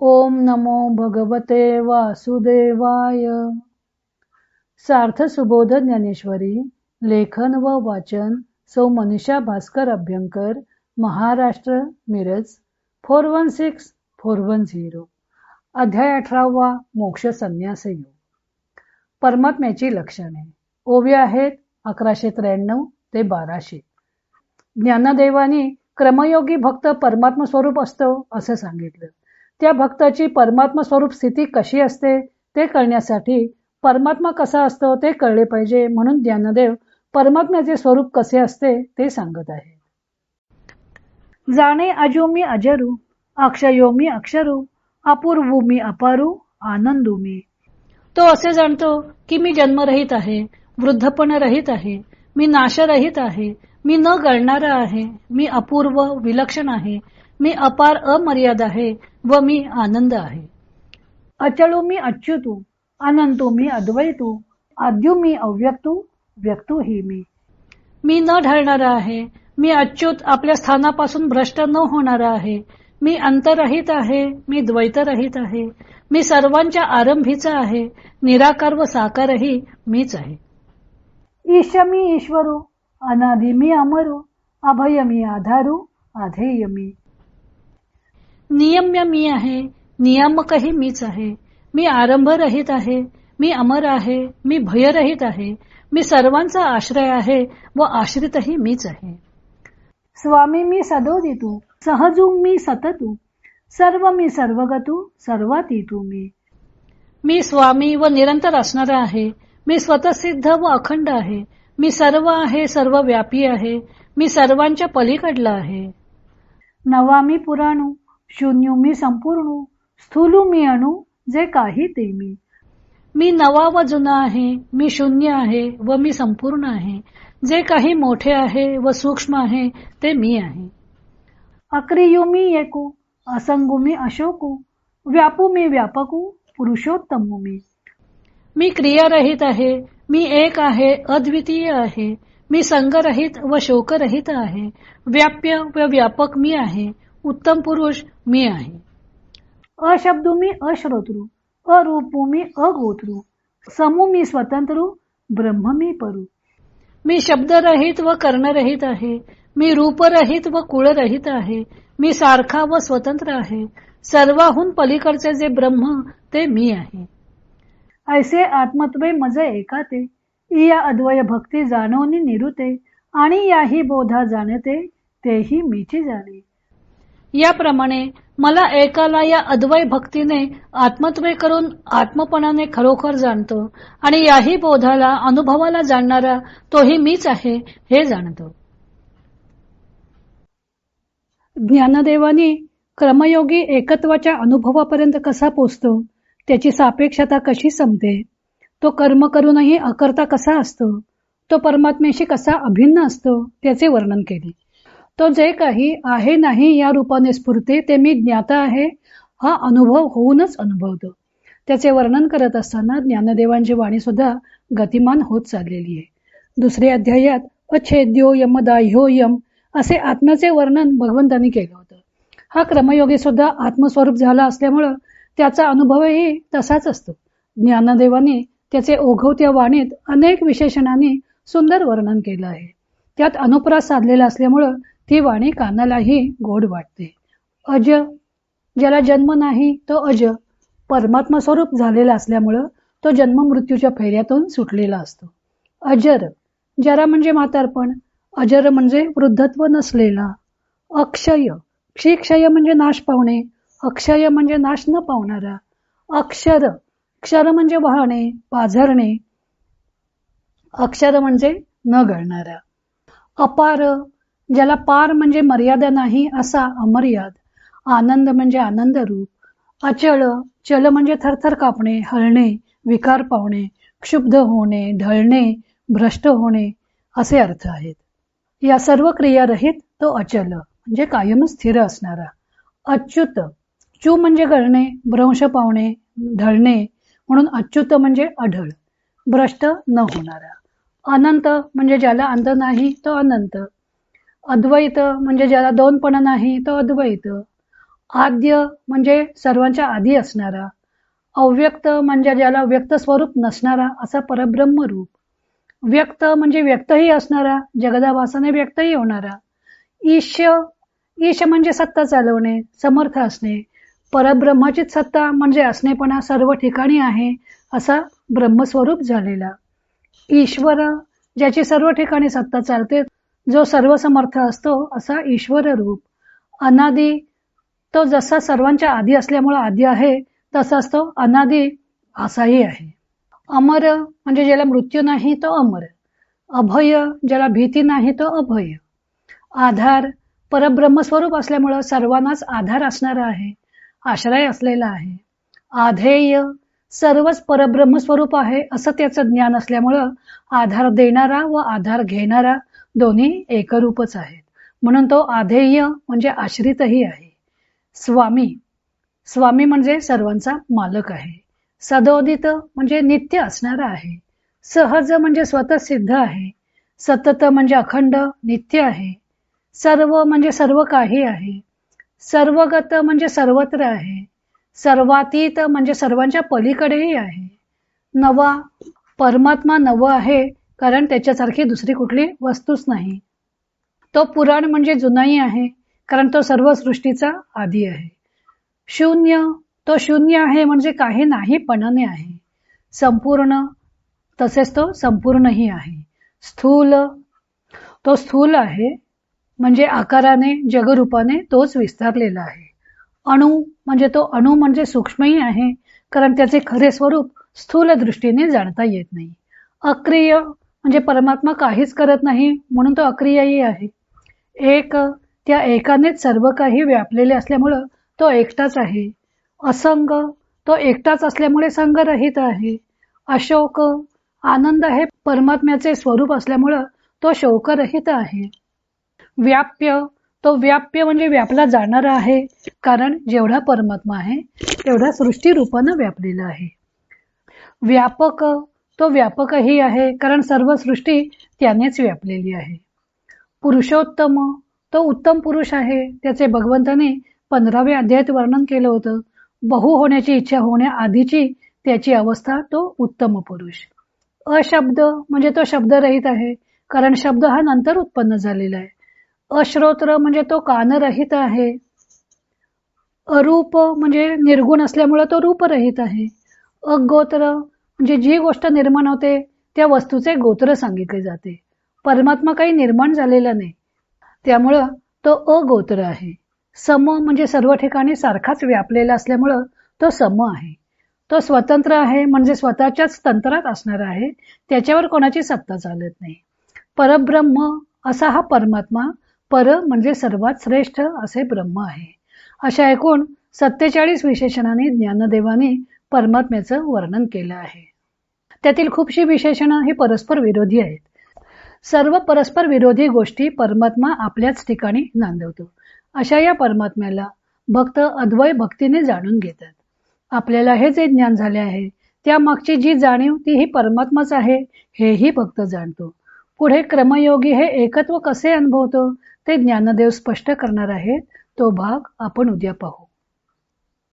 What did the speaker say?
ओम नमो भगवते वासुदेवाय. सार्थ सुबोध ज्ञानेश्वरी लेखन व वाचन सौ Manisha Bhaskar Abhyankar Maharashtra Miraj four one six four one zero. अध्याय अठरावा मोक्ष संन्यास योग परमात्म्याची लक्षणे. ओवी आहेत अकराशे त्र्याण्णव ते बाराशे. ज्ञानदेवानी क्रमयोगी भक्त परमात्मा स्वरूप असतो असं सांगितलं. त्या भक्ताची परमात्मा स्वरूप स्थिती कशी असते ते कळण्यासाठी परमात्मा कसा असतो ते कळले पाहिजे म्हणून ज्ञानदेव परमात्म्याचे स्वरूप कसे असते ते सांगत आहे. जाणे अजो मी अजरू अक्षयो मी अक्षरू अपूर्वू मी अपारू आनंदू मी तो असे जाणतो की मी जन्मरहित आहे वृद्धपण रहित आहे मी नाशरहित आहे मी न गळणारा आहे मी अपूर्व विलक्षण आहे मी अपार अमर्याद आहे व मी आनंद आहे. अचलो मी अच्युतू अनंतो मी अद्वैतू आद्यू मी अव्यक्तू व्यक्तू ही मी. मी न ढळणारा आहे मी अच्युत आपल्या स्थानापासून भ्रष्ट न होणारा आहे. मी अंतरहित आहे मी द्वैतरहित आहे. मी सर्वांच्या आरंभीचा आहे निराकार व साकारही मीच आहे. ईश मी ईश्वरू अनादि मी अमरू अभय मी आधारू आधेय मी. नियम्य मी आहे. नियामकही मीच आहे. मी आरंभ रहित आहे. मी अमर आहे. मी भयरहित आहे. मी सर्वांचा आश्रय आहे व आश्रितही मीच आहे. स्वामी मी सदोदितू सहजू मी सततू सर्व मी सर्वगतू सर्वातीतू मी. मी स्वामी व निरंतर असणारा आहे. मी स्वतःसिद्ध व अखंड आहे. मी सर्व आहे सर्व व्यापी आहे. मी सर्वांच्या पलीकडला आहे. नवामी पुराणू शून्यू मी संपूर्ण, स्थूलू मी अणू, जे काही ते मी. मी नवा व जुना आहे, मी शून्य आहे व मी संपूर्ण आहे. जे काही मोठे आहे व सूक्ष्म आहे, ते मी आहे. अक्रियू मी एकू, असंगू मी अशोकू, व्यापू मी व्यापकू, पुरुषोत्तमू मी. मी क्रियारहित आहे, मी एक आहे, अद्वितीय आहे. मी संगरहित व शोकरहित आहे. व्याप्य व व्यापक मी आहे. उत्तम पुरुष मी आहे. अशब्दू मी अश्रोतृ अरूपू मी अगोत्रू समू मी स्वतंत्र ब्रह्म मी परू. मी शब्दरहित व कर्णरहित आहे. मी रूपरहित व कुळरहित आहे. मी सारखा व स्वतंत्र आहे. सर्वाहून पलीकडचे जे ब्रह्म ते मी आहे. ऐसे आत्मत्वे मज एका ते या अद्वय भक्ती जाणवणी निरुते. आणि याही बोधा जाणते तेही मीची जाणे. याप्रमाणे मला एकाला या अद्वय भक्तीने आत्मत्वे करून आत्मपणाने खरोखर जाणतो आणि याही बोधाला अनुभवाला जाणणारा तोही मीच आहे हे जाणतो. ज्ञानदेवानी क्रमयोगी एकत्वाच्या अनुभवापर्यंत कसा पोचतो त्याची सापेक्षता कशी समते तो कर्म करूनही अकर्ता कसा असतो तो परमात्म्याशी कसा अभिन्न असतो त्याचे वर्णन केले. तो जे काही आहे नाही या रूपाने स्फुरते ते मी ज्ञाता आहे. हा अनुभव होऊनच अनुभवतो. त्याचे वर्णन करत असताना ज्ञानदेवांची वाणी सुद्धा गतिमान होत चाललेली आहे. दुसऱ्या अध्यायात अछेद्यो यमदाह्यो यम असे आत्म्याचे वर्णन भगवंतांनी केलं होतं. हा क्रमयोगी सुद्धा आत्मस्वरूप झाला असल्यामुळं त्याचा अनुभवही तसाच असतो. ज्ञानदेवाने त्याचे ओघवत्या वाणीत अनेक विशेषणांनी सुंदर वर्णन केलं आहे. त्यात अनुप्रास साधलेला असल्यामुळं ती वाणी कानालाही गोड वाटते. अज ज्याला जन्म नाही तो अज. परमात्मा स्वरूप झालेला असल्यामुळं तो जन्म मृत्यूच्या फेऱ्यातून सुटलेला असतो. अजर जरा म्हणजे म्हातारपण. अजर म्हणजे वृद्धत्व नसलेला. अक्षय क्षीक्षय म्हणजे नाश पावणे. अक्षय म्हणजे नाश न पावणारा. अक्षर क्षर म्हणजे वाहणे पाझरणे. अक्षर म्हणजे न गळणारा. अपार ज्याला पार म्हणजे मर्यादा नाही असा अमर्याद आनंद म्हणजे आनंद रूप अचळ चल म्हणजे थरथर कापणे हळणे विकार पावणे क्षुब्ध होणे ढळणे भ्रष्ट होणे असे अर्थ आहेत. या सर्व क्रिया रहित तो अचल म्हणजे कायम स्थिर असणारा. अच्युत चू म्हणजे गळणे भ्रंश पावणे ढळणे म्हणून अच्युत म्हणजे अढळ भ्रष्ट न होणारा. अनंत म्हणजे ज्याला अंत नाही तो अनंत. अद्वैत म्हणजे ज्याला दोनपणा नाही तो अद्वैत. आद्य म्हणजे सर्वांच्या आधी असणारा. अव्यक्त म्हणजे ज्याला व्यक्त स्वरूप नसणारा असा परब्रह्म रूप. व्यक्त म्हणजे व्यक्तही असणारा जगदावासाने व्यक्तही होणारा. ईश ईश म्हणजे सत्ता चालवणे समर्थ असणे. परब्रह्माचीच सत्ता म्हणजे असणेपणा सर्व ठिकाणी आहे असा ब्रह्मस्वरूप झालेला. ईश्वर ज्याची सर्व ठिकाणी सत्ता चालते जो सर्वसमर्थ असतो असा ईश्वर रूप. अनादी तो जसा सर्वांच्या आधी असल्यामुळे आधी आहे तसाच तो अनादी असाही आहे. अमर म्हणजे ज्याला मृत्यू नाही तो अमर. अभय ज्याला भीती नाही तो अभय. आधार परब्रह्म स्वरूप असल्यामुळं सर्वांनाच आधार असणारा आहे आश्रय असलेला आहे. आधेय सर्वच परब्रह्म स्वरूप आहे असं त्याचं ज्ञान असल्यामुळं आधार देणारा व आधार घेणारा दोन्ही एकरूपच आहेत. म्हणून तो आधेय म्हणजे आश्रितही आहे. स्वामी. स्वामी म्हणजे सर्वांचा मालक आहे. सदोदित म्हणजे नित्य असणारा आहे. सहज म्हणजे स्वतः सिद्ध आहे. सतत म्हणजे अखंड नित्य आहे. सर्व म्हणजे सर्व काही आहे. सर्वगत म्हणजे सर्वत्र आहे. सर्वातीत म्हणजे सर्वांच्या पलीकडेही आहे. नवा परमात्मा नव आहे. कारण त्याच्यासारखी दुसरी कुठली वस्तूच नाही. तो पुराण म्हणजे जुनाई आहे कारण तो सर्व सृष्टीचा आधी आहे. शून्य तो शून्य आहे म्हणजे काही नाही पणाने आहे. संपूर्ण तसेच तो संपूर्णही आहे. स्थूल तो स्थूल आहे म्हणजे आकाराने जगरूपाने तोच विस्तारलेला आहे. अणु म्हणजे तो अणु म्हणजे सूक्ष्मही आहे कारण त्याचे खरे स्वरूप स्थूल दृष्टीने जाणता येत नाही. अक्रिय म्हणजे परमात्मा काहीच करत नाही म्हणून तो अक्रियाही आहे. एक त्या एकानेच सर्व काही व्यापलेले असल्यामुळं तो एकटाच आहे. असंग तो एकटाच असल्यामुळे संगरहित आहे. अशोक आनंद हे परमात्म्याचे स्वरूप असल्यामुळं तो शोकरहित आहे. व्याप्य तो व्याप्य म्हणजे व्यापला जाणारा आहे कारण जेवढा परमात्मा आहे तेवढा सृष्टी रूपानं व्यापलेला आहे. व्यापक तो व्यापकही आहे कारण सर्व सृष्टी त्यानेच व्यापलेली आहे. पुरुषोत्तम तो उत्तम पुरुष आहे. त्याचे भगवंताने पंधराव्या अध्यायात वर्णन केलं होतं. बहु होण्याची इच्छा होण्याआधीची त्याची अवस्था तो उत्तम पुरुष. अशब्द म्हणजे तो शब्दरहित आहे कारण शब्द हा नंतर उत्पन्न झालेला आहे. अश्रोत्र म्हणजे तो कानरहित आहे. अरूप म्हणजे निर्गुण असल्यामुळे तो रूपरहित आहे. अगोत्र म्हणजे जी गोष्ट निर्माण होते त्या वस्तूचे गोत्र सांगितले जाते. परमात्मा काही निर्माण झालेला नाही. त्यामुळं तो अगोत्र आहे. सम म्हणजे सर्व ठिकाणी सारखाच व्यापलेला असल्यामुळं तो सम आहे. तो स्वतंत्र आहे म्हणजे स्वतःच्याच तंत्रात असणार आहे त्याच्यावर कोणाची सत्ता चालत नाही. परब्रह्म असा हा परमात्मा पर म्हणजे सर्वात श्रेष्ठ असे ब्रह्म आहे. अशा एकूण सत्तेचाळीस विशेषणाने ज्ञानदेवाने परमात्म्याचं वर्णन केलं आहे. त्यातील खूपशी विशेषणं ही परस्पर विरोधी आहेत. सर्व परस्पर विरोधी गोष्टी परमात्मा आपल्याच ठिकाणी नांदवतो. अशा या परमात्म्याला भक्त अद्वय भक्तीने जाणून घेतात. आपल्याला हे जे ज्ञान झाले आहे त्या मागची जी जाणीव ती ही परमात्माच आहे हेही भक्त जाणतो. पुढे क्रमयोगी हे एकत्व कसे अनुभवतो ते ज्ञानदेव स्पष्ट करणार आहेत. तो भाग आपण उद्या पाहू.